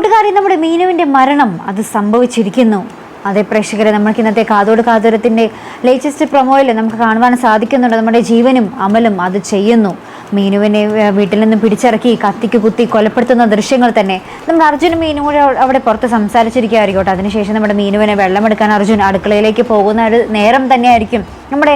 കൂട്ടുകാരി നമ്മുടെ മീനുവിന്റെ മരണം അത് സംഭവിച്ചിരിക്കുന്നു. അതേ പ്രേക്ഷകരെ നമുക്ക് ഇന്നത്തെ കാതോട് കാതോരത്തിന്റെ ലേറ്റസ്റ്റ് പ്രൊമോയിൽ നമുക്ക് കാണുവാൻ സാധിക്കുന്നുണ്ട്. നമ്മുടെ ജീവനും അമലും അത് ചെയ്യുന്നു. മീനുവിനെ വീട്ടിൽ നിന്ന് പിടിച്ചിറക്കി കത്തിക്ക് കുത്തി കൊലപ്പെടുത്തുന്ന ദൃശ്യങ്ങൾ തന്നെ. നമ്മൾ അർജുനും മീനും കൂടെ അവിടെ പുറത്ത് സംസാരിച്ചിരിക്കുകയായിരിക്കും അതിനുശേഷം നമ്മുടെ മീനുവിനെ വെള്ളമെടുക്കാൻ അർജുൻ അടുക്കളയിലേക്ക് പോകുന്ന ഒരു നേരം തന്നെയായിരിക്കും. നമ്മുടെ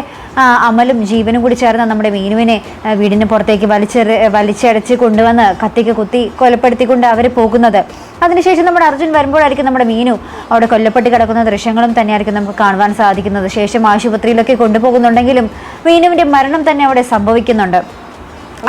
അമലും ജീവനും കൂടി ചേർന്ന് നമ്മുടെ മീനുവിനെ വീടിന് പുറത്തേക്ക് വലിച്ചെറി വലിച്ചടച്ച് കൊണ്ടുവന്ന് കത്തിക്ക് കുത്തി കൊലപ്പെടുത്തിക്കൊണ്ട് അവർ പോകുന്നത്. അതിനുശേഷം നമ്മുടെ അർജുൻ വരുമ്പോഴായിരിക്കും നമ്മുടെ മീനു അവിടെ കൊല്ലപ്പെട്ട് കിടക്കുന്ന ദൃശ്യങ്ങളും തന്നെയായിരിക്കും നമുക്ക് കാണുവാൻ സാധിക്കുന്നത്. ശേഷം ആശുപത്രിയിലൊക്കെ കൊണ്ടുപോകുന്നുണ്ടെങ്കിലും മീനുവിന്റെ മരണം തന്നെ അവിടെ സംഭവിക്കുന്നുണ്ട്.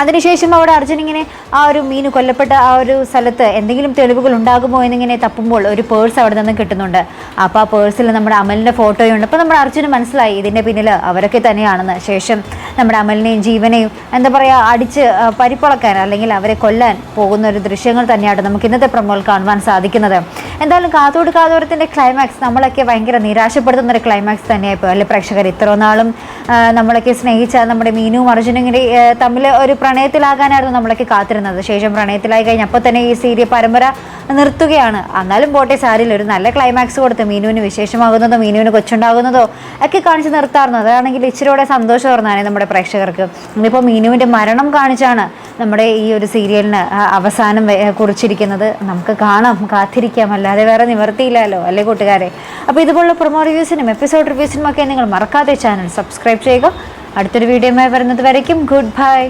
അതിനുശേഷം അവിടെ അർജുൻ ഇങ്ങനെ ആ ഒരു മീൻ കൊല്ലപ്പെട്ട ആ ഒരു സ്ഥലത്ത് എന്തെങ്കിലും തെളിവുകൾ ഉണ്ടാകുമോ എന്നിങ്ങനെ തപ്പുമ്പോൾ ഒരു പേഴ്സ് അവിടെ നിന്ന് കിട്ടുന്നുണ്ട്. അപ്പോൾ ആ പേഴ്സിൽ നമ്മുടെ അമലിന്റെ ഫോട്ടോയുണ്ട്. അപ്പോൾ നമ്മുടെ അർജുന് മനസ്സിലായി ഇതിന്റെ പിന്നിൽ അവരൊക്കെ തന്നെയാണെന്ന്. ശേഷം നമ്മുടെ അമലിനെയും ജീവനെയും എന്താ പറയുക അടിച്ച് പരിപ്പളക്കാൻ അല്ലെങ്കിൽ അവരെ കൊല്ലാൻ പോകുന്ന ഒരു ദൃശ്യങ്ങൾ തന്നെയാണ് നമുക്ക് ഇന്നത്തെ പ്രമോൾ കാണുവാൻ സാധിക്കുന്നത്. എന്തായാലും കാതോട് കാതോരത്തിന്റെ ക്ലൈമാക്സ് നമ്മളൊക്കെ ഭയങ്കര നിരാശപ്പെടുത്തുന്ന ഒരു ക്ലൈമാക്സ് തന്നെയായിപ്പോൾ അല്ലെ പ്രേക്ഷകർ? ഇത്ര നാളും നമ്മളൊക്കെ സ്നേഹിച്ച നമ്മുടെ മീനുവും അർജുനും ഇങ്ങനെ തമ്മിൽ ഒരു പ്രണയത്തിലാകാനായിരുന്നു നമ്മളൊക്കെ കാത്തിരുന്നത്. ശേഷം പ്രണയത്തിലായി കഴിഞ്ഞപ്പോൾ തന്നെ ഈ സീരിയൽ പരമ്പര നിർത്തുകയാണ്. എന്നാലും പോട്ടെ സാരിയിൽ ഒരു നല്ല ക്ലൈമാക്സ് കൊടുത്ത്. മീനുവിന് വിശേഷമാകുന്നതോ മീനുവിന് കൊച്ചുണ്ടാകുന്നതോ ഒക്കെ കാണിച്ച് നിർത്താറുന്നു അതാണെങ്കിൽ ഇച്ചിരിയോടെ സന്തോഷം ഓർന്നാണ് നമ്മുടെ പ്രേക്ഷകർക്ക്. ഇന്നിപ്പോൾ മീനുവിന്റെ മരണം കാണിച്ചാണ് നമ്മുടെ ഈ ഒരു സീരിയലിന് അവസാനം കുറിച്ചിരിക്കുന്നത്. നമുക്ക് കാണാം കാത്തിരിക്കാം അല്ലാതെ വേറെ നിവർത്തിയില്ലല്ലോ അല്ലേ കൂട്ടുകാരെ? അപ്പോൾ ഇതുപോലുള്ള പ്രൊമോ റിവ്യൂസിനും എപ്പിസോഡ് റിവ്യൂസിനും ഒക്കെ നിങ്ങൾ മറക്കാതെ ചാനൽ സബ്സ്ക്രൈബ് ചെയ്യുക. അടുത്തൊരു വീഡിയോയുമായി വരുന്നത് വരയ്ക്കും. Good bye